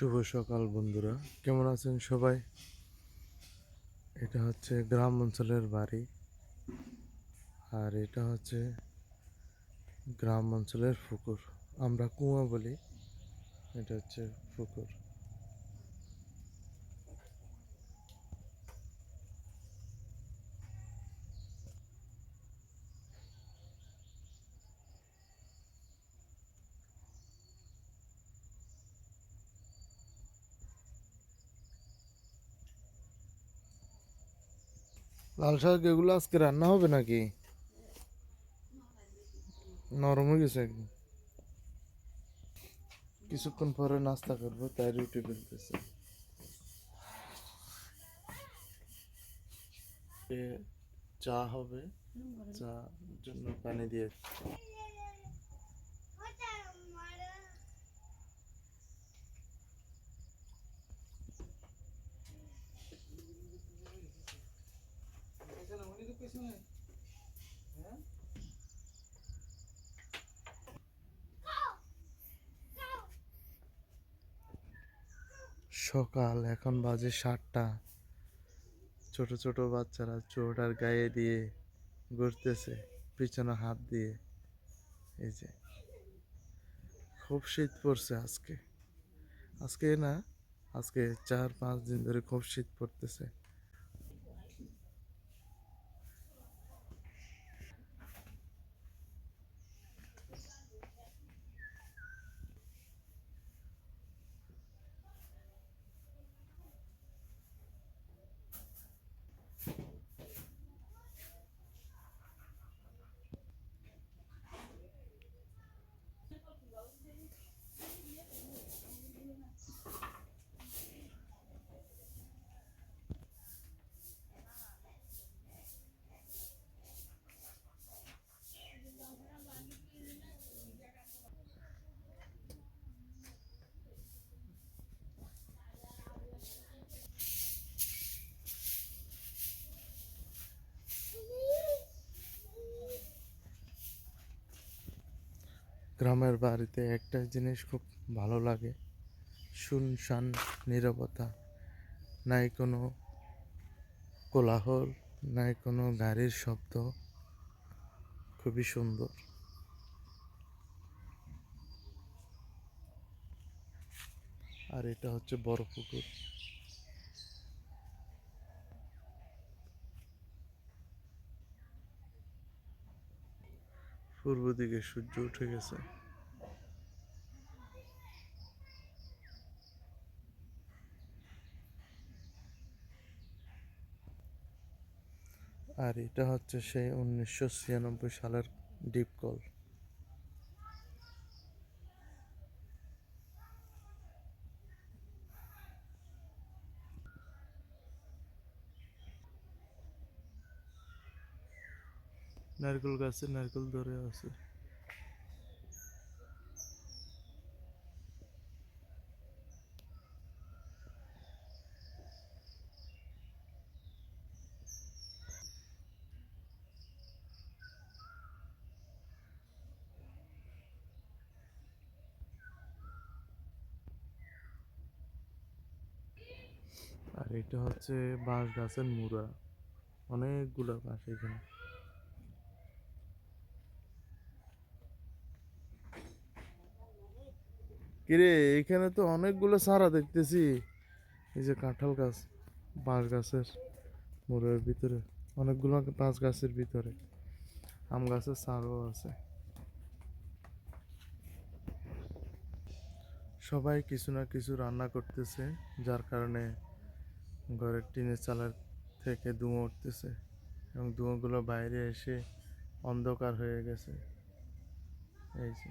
শুভ সকাল, বন্ধুরা। কেমন আছেন সবাই? এটা হচ্ছে গ্রাম অঞ্চলের বাড়ি, আর এটা হচ্ছে গ্রাম অঞ্চলের পুকুর। আমরা কুয়া বলি, এটা হচ্ছে পুকুর। লাল শাক, এগুলো আজকে রান্না হবে নাকি? নরম হয়ে গেছে একদম। কিছুক্ষণ পরে নাস্তা করব, তাই রুটি বেলতেছে। এ, চা হবে। চা জন্য পানি দিয়ে সকাল, এখন বাজে সাতটা। ছোট ছোট বাচ্চারা চোরটার গায়ে দিয়ে ঘুরতেছে, পিছনে হাত দিয়ে। এই যে, খুব শীত পড়ছে আজকে। আজকে না, আজকে চার পাঁচ দিন ধরে খুব শীত পড়তেছে। গ্রামের বাড়িতে একটা জিনিস খুব ভালো লাগে। শুনশান, নীরবতা। নাই কোনো কোলাহল, নাই কোনো গাড়ির শব্দ। খুবই সুন্দর। আর এটা হচ্ছে বড় পুকুর। পূর্ব দিকে সূর্য উঠে গেছে। আর এটা হচ্ছে সেই উনিশশো ছিয়ানব্বই সালের ডিপ কল। নারকেল গাছে নারকেল ধরে আছে। আর এটা হচ্ছে বাঁশ গাছের মুড়া। অনেকগুলো বাঁশ এখানে। কিরে, এখানে তো অনেকগুলো সারা দেখতেছি। এই যে কাঁঠাল গাছ, বাঁশ গাছের মোড়ের ভিতরে, অনেকগুলো বাঁশ গাছের ভিতরে। আম গাছের সারও আছে। সবাই কিছু না কিছু রান্না করতেছে, যার কারণে ঘরের টিনের চালার থেকে ধুঁয়ো উঠতেছে এবং ধুঁয়োগুলো বাইরে এসে অন্ধকার হয়ে গেছে। এই যে।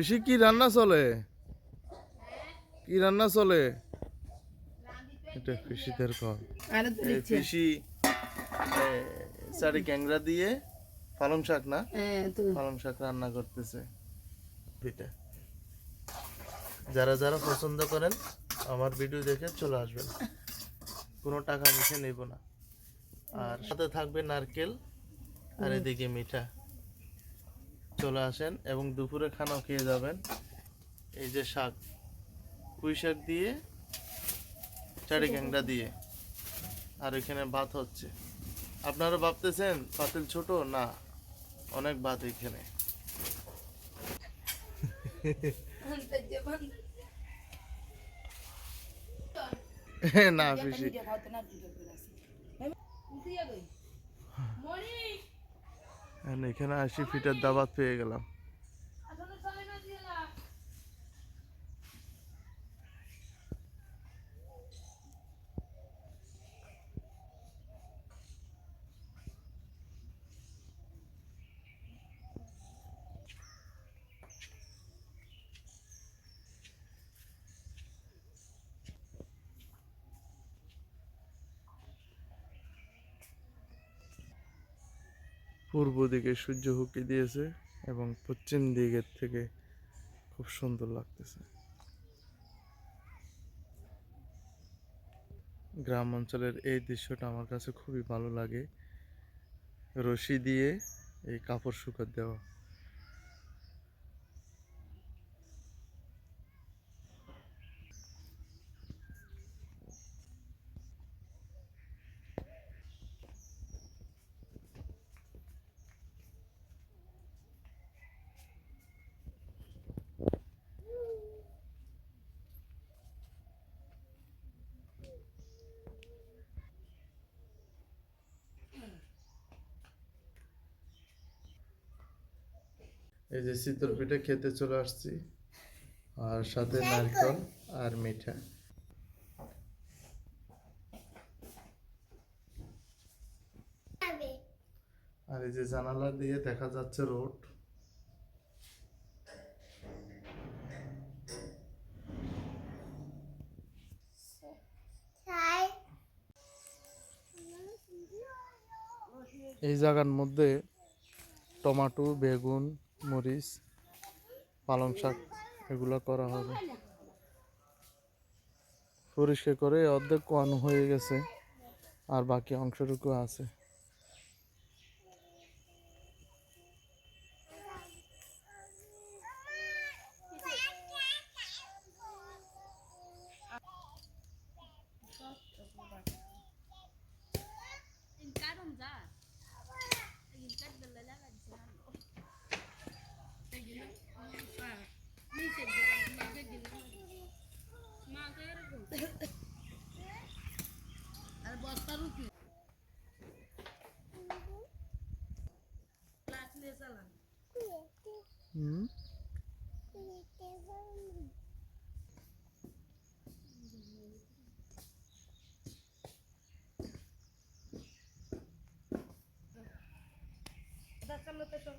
ঋষি কি রান্না চলে? কি রান্না চলে? এটা কৃষিদের ঘর। কৃষি চারি ক্যাংরা দিয়ে পালং শাক না? হ্যাঁ পালং শাক রান্না করতেছে। পিঠে যারা যারা পছন্দ করেন আমার ভিডিও দেখে চলে আসবেন। কোনো টাকা মিশে নেব না। আর সাথে থাকবে নারকেল আর এদিকে মিঠা। চলে আসেন এবং দুপুরে খানাও খেয়ে যাবেন। এই যে শাক পুঁই শাক দিয়ে চারি ক্যাংড়া দিয়ে। আর এখানে ভাত হচ্ছে। আপনারা ভাবতেছেন পাতিল ছোট? না অনেক ভাত এখানে। না খুশি এখানে আশি ফিটের দাবাত পেয়ে গেলাম। পূর্ব দিকে সূর্য হুকি দিয়েছে এবং পশ্চিম দিকের থেকে খুব সুন্দর লাগতেছে। গ্রাম অঞ্চলের এই দৃশ্যটা আমার কাছে খুবই ভালো লাগে। রশি দিয়ে এই কাপড় শুকাত দেওয়া। এই যে শীতল পিঠে খেতে চলে আসছি। আর সাথে নারকেল আর মিঠা। আর এই যে জানালা দিয়ে দেখা যাচ্ছে রোড। এই জায়গার মধ্যে টমাটো বেগুন মরিচ, পালং শাক, এগুলো করা হবে। পরিষ্কার করে অর্ধেক কোয়ানো হয়ে গেছে, আর বাকি অংশটুকু আছে। তো সব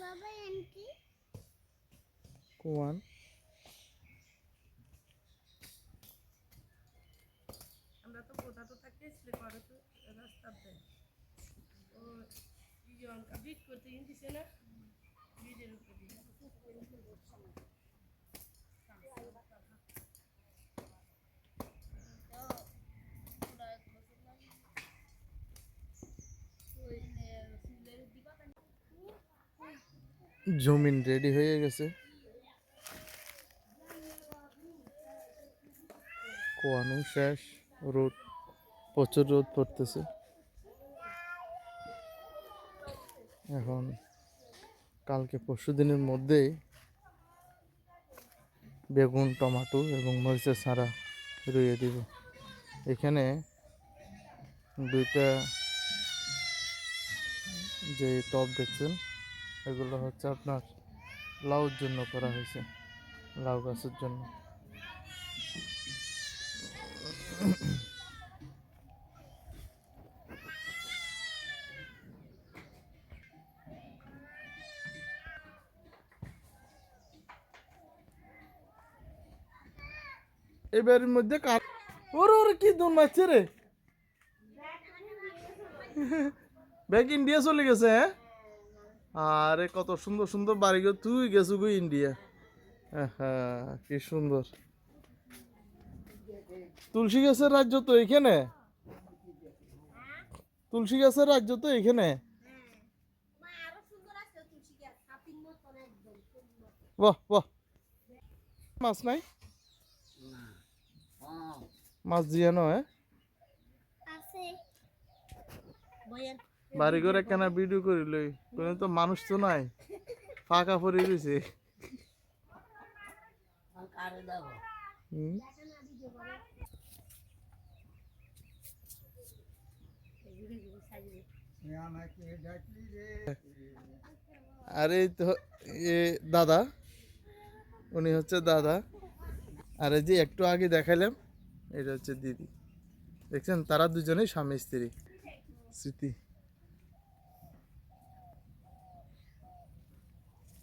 বাবা আন্টি কোয়ান? আমরা তো কোথা তো থাকতে স্প্রে করে তো রাস্তাতে ও ইয়ন বিট করতে ইন দিছে না বিটের উপরে দিয়ে। জমিন রেডি হয়ে গেছে। কোয়ানো শেষ, রোদ, প্রচুর রোদ পড়তেছে। এখন কালকে পরশু দিনের মধ্যেই বেগুন, টমাটো এবং মরিচের সারা রুইয়ে দিব। এখানে দুইটা যে টব দেখছেন এগুলো হচ্ছে আপনার লাউর জন্য করা হয়েছে লাউ গাছের জন্য এবারের মধ্যে কার ওরে ওরে কি দৌড় মারছে রে ব্যাগ ইন্ডিয়া চলে গেছে হ্যাঁ আরে কত সুন্দর সুন্দর বাড়ি গো, তুই গেছু গো ইন্ডিয়া হ্যাঁ কি সুন্দর। তুলসী গাছের রাজ্য তো এখানে? তুলসী গাছের রাজ্য তো এখানে? বাহ মাছ নাই? মাছ দিয়ে নয় বাড়ি করে কেন ভিডিও লই? কোনো তো মানুষ তো নাই। ফাঁকা পড়ে গেছে। আর তো, এ দাদা। উনি হচ্ছে দাদা। আর এই যে একটু আগে দেখাইলাম। এটা হচ্ছে দিদি। দেখছেন? তারা দুজনেই স্বামী স্ত্রী। স্মৃতি।